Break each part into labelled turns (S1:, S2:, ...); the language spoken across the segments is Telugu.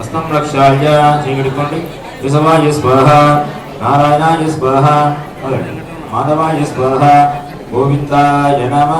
S1: అస్తం రక్షాయ చీకటికోండి విషవాయ స్వాహ నారాయణాయ స్వాహ మాధవాయ స్వాహ గోవిందాయ నమ.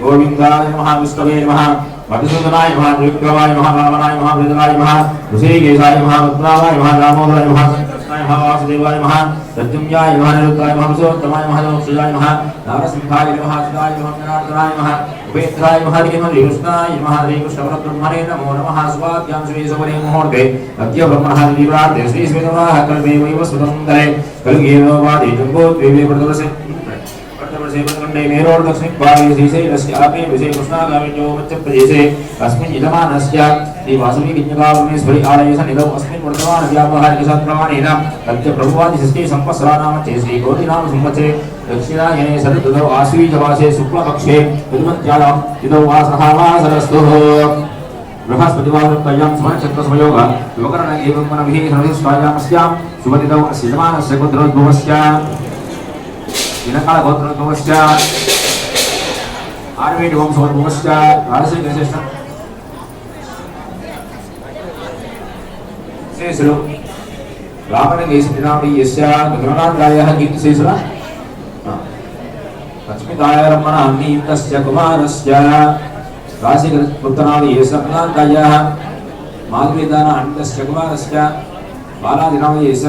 S1: గోవిందాయ మహావిష్ణవే మహా मधुसूदनाय महा विक्रमाय महारावणाय महावृदनाय महा ऋषिकेशाय महारुद्रावाय महारामोदराय महा महावासुदेवाय महा प्रद्युम्याय महानिरुद्धाय महाविशोत्तमाय महादोक्षजाय महा नारसिंहाय महासुदाय महाजनार्दनाय महा उपेन्द्राय महादेवकृष्णाय महादेवकृष्णब्रह्मणे नमो नमः स्वाद्यां श्रीसुवरे मुहूर्ते अद्य ब्रह्मणादिप्रार्थे श्रीस्मितवाः कल्पे वैव स्वतन्त्रे कल्गेव वादे जम्बो द्विवे प्रदर्शे खण्डे मेरोर्धस्मिन् पादेशे रस्यापि विषये कृष्णागामिन्यो मध्यप्रदेशे अस्मिन् यजमानस्य श्रीवासुकीज्ञकावने स्फुरि आलयेश निधौ अस्मिन् वर्तमानव्यावहारिकशास्त्रमाणेन तस्य प्रभुवादिषष्टि संवत्सरानामचे श्रीगोदिनाम संवत्सरे दक्षिणायने सददौ आश्वीजवासे शुक्लपक्षे यदुमत्यायां यदौ वासः वासरस्तुः बृहस्पतिवासत्तयां सुवर्णचक्रसमयोग युवकर्ण एवं मनभिः सर्वस्वायामस्यां सुमतितौ अस्य यजमानस्य कुद्रोद्भवस्य వినకాల గోత్రం నమస్క ఆర్వేటి వంశం నమస్క రాజశ్రీ విశేష శేషులు. రామణ కేశినామి యస్య గణనాథాయ కీర్తిశేషుల లక్ష్మీదాయ రమణ నీతస్య కుమారస్య. రాశి పుత్రనామి యస్య గణనాథాయ మాధవీదాన అంతస్య కుమారస్య. బాలాదినామి యస్య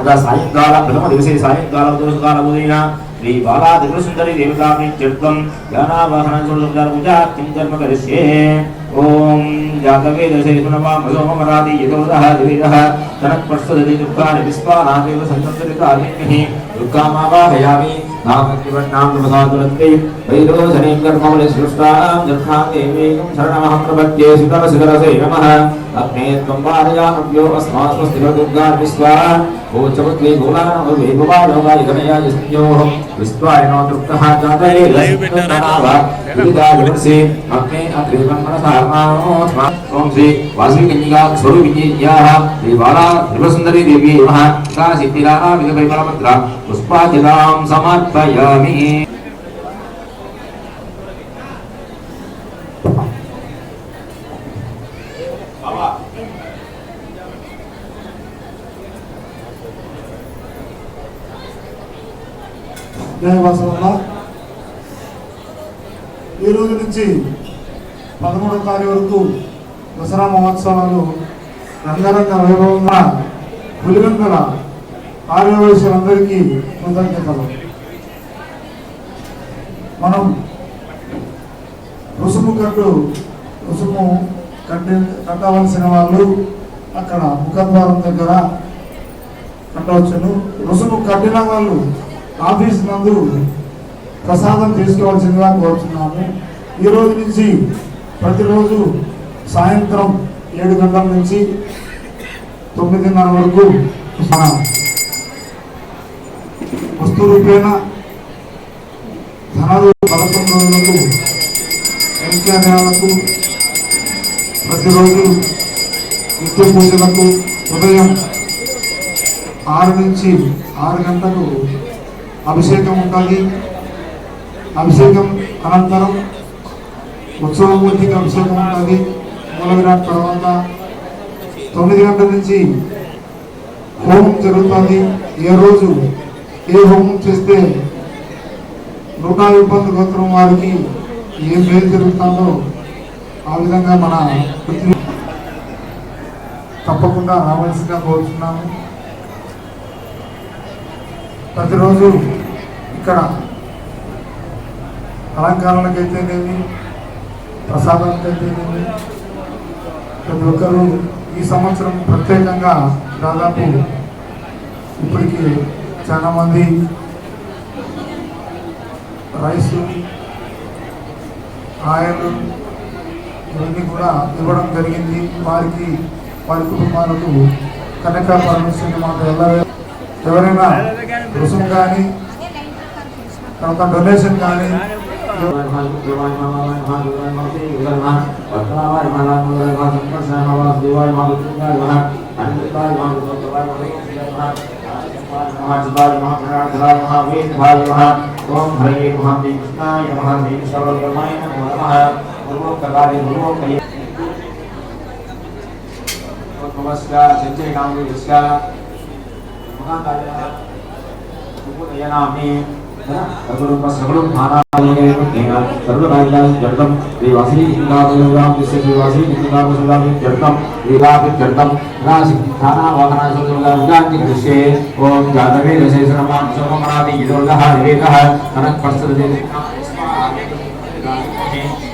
S1: అలా సాయంకాల ప్రథమ దివసే సాయంకాల దోషకాల ఉదయన శ్రీ బాలా దిగుసుందరి దేవతాని చిత్వం జ్ఞానావాహన సుందర పూజాత్యం కర్మ కరిష్యే ఓం జాతవే దశరిపునవా మధోమరాది యతోదః దివిదః తనః ప్రసదతి దుఃఖాని విస్వానాదేవ సంతరిత అగ్నిః దుఃఖామావాహయామి అగ్నేత్వం వారయానవ్యో అస్మాస్వస్తివ దుర్గా విశ్వా భూచముద్రీ భూలానో వేభవాలోకాయ గణయాయ సింయోహం విశ్వాయినో తృప్త జాతరేసి అగ్నే అగ్రీవం మనసార్మాణోత్మా ఓం శ్రీ వాసుకన్యగా స్వరూపిణ్యాః శ్రీ సమర్పయామి
S2: జయవాసవల్ల ఈ రోజు నుంచి పదమూడవ తారీఖు వరకు దసరా మహోత్సవాలు రంగరంగ వైభవంగా పులివెందుల ఆర్యవయసులందరికీ కృతజ్ఞతలు. మనం రుసుము కట్టు రుసుము కట్టే కట్టవలసిన వాళ్ళు అక్కడ ముఖద్వారం దగ్గర కట్టవచ్చును. రుసుము కట్టిన వాళ్ళు ఆఫీస్ నందు ప్రసాదం తీసుకోవాల్సిందిగా కోరుతున్నాము ఈ రోజు నుంచి ప్రతిరోజు సాయంత్రం ఏడు గంటల నుంచి తొమ్మిదిన్నర వరకు మన వస్తు రూపేణ ధనాలు పదకొండు రోజులకు సంఖ్యాదాలకు ప్రతిరోజు నిత్య పూజలకు ఉదయం ఆరు నుంచి ఆరు గంటలకు అభిషేకం ఉంటుంది అభిషేకం అనంతరం ఉత్సవమూర్తికి అభిషేకం ఉంటుంది మూలవిరాట్ తర్వాత తొమ్మిది గంటల నుంచి హోమం జరుగుతుంది. ఏ రోజు ఏ హోమం చేస్తే నూట ఇబ్బంది గోత్రం వారికి ఏం మేలు జరుగుతుందో ఆ విధంగా మన తప్పకుండా రావాల్సిందిగా కోరుతున్నాము ప్రతిరోజు ఇక్కడ అలంకారాలకైతేనేమి ప్రసాదాలకైతేనేమి ప్రతి ఒక్కరూ ఈ సంవత్సరం ప్రత్యేకంగా దాదాపు ఇప్పటికి చాలామంది రైస్ ఆయిల్ ఇవన్నీ కూడా ఇవ్వడం జరిగింది. వారికి వారి కుటుంబాలకు కనక పరమేశ్వరి మాకు ఎలా ఎవరైనా రుసుం కానీ తర్వాత డొనేషన్ కానీ
S1: ఓం హరే మహాదేవ కృష్ణాయ మహాదేవ సర్వగమాయ నమో నమః పూర్వోక్తకాలే పూర్వోక్తయే నమస్కార సంజయ్ నామ నమస్కార మహాకాయ ఉపదయనామి సగుణం శ్రీవాసి శ్రీవాసి ఇందాదేవాం శ్రీవాసి జడతం దృశ్యే ఓం జాతవే కనక్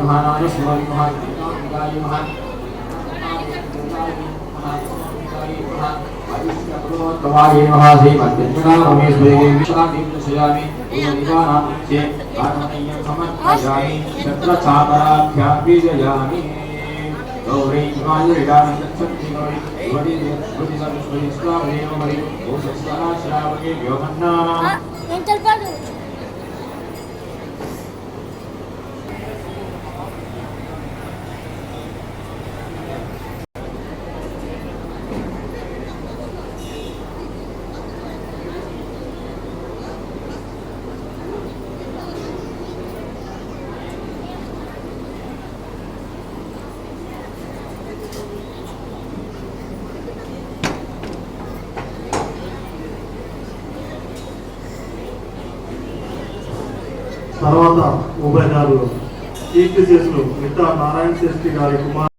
S1: మహానాయ శివాయ మహాకాయ మహా तवाये महासे मध्यजना रमेश्वरे विश्रामि दर्शयामि निवानांचे आत्मनय्यं समर्पयामि तत्र चापराभ्यां बीजयामि गौरै हिमालयानि गच्छन्ति गौरी
S3: తర్వాత ఉభయ గారు కీర్తి శేషులు నారాయణ శ్రేష్ఠి గారి కుమార్